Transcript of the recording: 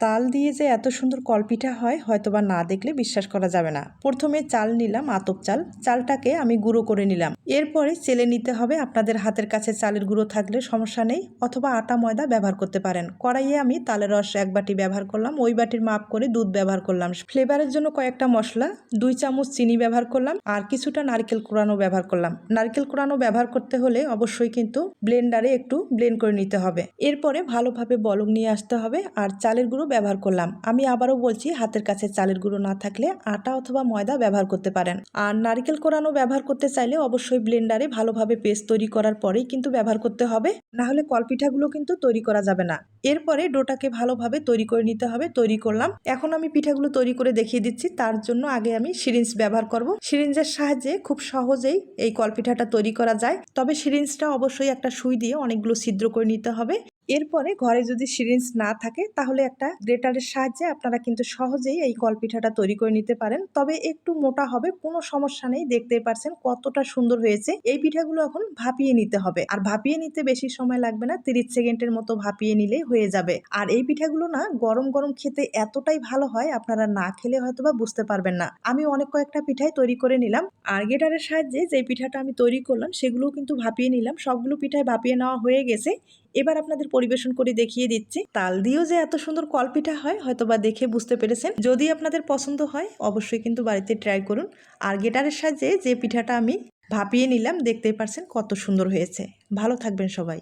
তাল দিয়ে যে এত সুন্দর কলপিঠা হয়, হয়তোবা না দেখলে বিশ্বাস করা যাবে না। প্রথমে চাল নিলাম, আতপ চাল। চালটাকে আমি গুঁড়ো করে নিলাম। এরপরে চেলে নিতে হবে আপনাদের হাতের কাছে চালের গুঁড়ো থাকলে সমস্যা নেই, অথবা আটা ময়দা ব্যবহার করতে পারেন। কড়াইয়ে আমি তালের রস এক বাটি ব্যবহার করলাম, ওই বাটির মাপ করে দুধ ব্যবহার করলাম। ফ্লেভারের জন্য কয়েকটা মশলা, দুই চামচ চিনি ব্যবহার করলাম, আর কিছুটা নারকেল কোড়ানো ব্যবহার করলাম। নারকেল কোড়ানো ব্যবহার করতে হলে অবশ্যই কিন্তু ব্লেন্ডারে একটু ব্লেন্ড করে নিতে হবে। এরপরে ভালোভাবে বলক নিয়ে আসতে হবে, আর চালের গুঁড়ো ব্যবহার করলাম। আমি আবারও বলছি, হাতের কাছে চালের গুঁড়ো না থাকলে আটা অথবা ময়দা ব্যবহার করতে পারেন। আর নারকেল কোরানো ব্যবহার করতে চাইলে অবশ্যই ব্লেন্ডারে ভালোভাবে পেস্ট তৈরি করার পরেই কিন্তু ব্যবহার করতে হবে। না হলে কলপিঠাগুলো কিন্তু তৈরি করা যাবে না। এরপরে ডোটাকে ভালোভাবে তৈরি করে নিতে হবে, তৈরি করলাম। এখন আমি পিঠাগুলো তৈরি করে দেখিয়ে দিচ্ছি, তার জন্য আগে আমি সিরিঞ্জ ব্যবহার করব। সিরিঞ্জের সাহায্যে খুব সহজেই এই কলপিঠাটা তৈরি করা যায়। তবে সিরিঞ্জটা অবশ্যই একটা সুই দিয়ে অনেকগুলো ছিদ্র করে নিতে হবে। এরপরে ঘরে যদি সিরিঞ্জ না থাকে, তাহলে একটা গ্রেটারের সাহায্যে আপনারা কিন্তু সহজেই এই কলপিঠাটা তৈরি করে নিতে পারেন। তবে একটু মোটা হবে, কোনো সমস্যা নেই। দেখতে পারছেন কতটা সুন্দর হয়েছে। এই পিঠাগুলো এখন ভাপিয়ে নিতে হবে। আর ভাপিয়ে নিতে বেশি সময় লাগবে না, তিরিশ সেকেন্ডের মতো ভাপিয়ে নিলেই হয়ে যাবে। আর এই পিঠাগুলো না, গরম গরম খেতে এতটাই ভালো হয়, আপনারা না খেলে হয়তো বা বুঝতে পারবেন না। আমি অনেক কয়েকটা পিঠাই তৈরি করে নিলাম। আর গেটারের সাহায্যে যে পিঠাটা আমি তৈরি করলাম, সেগুলোও কিন্তু ভাপিয়ে নিলাম। সবগুলো পিঠায় ভাপিয়ে নেওয়া হয়ে গেছে। এবার আপনাদের পরিবেশন করে দেখিয়ে দিচ্ছি। তাল দিয়েও যে এত সুন্দর কলপিঠা হয় হয়তো বা দেখে বুঝতে পেরেছেন। যদি আপনাদের পছন্দ হয়, অবশ্যই কিন্তু বাড়িতে ট্রাই করুন। আর গেটারের সাহায্যে যে পিঠাটা আমি ভাপিয়ে নিলাম, দেখতেই পারছেন কত সুন্দর হয়েছে। ভালো থাকবেন সবাই।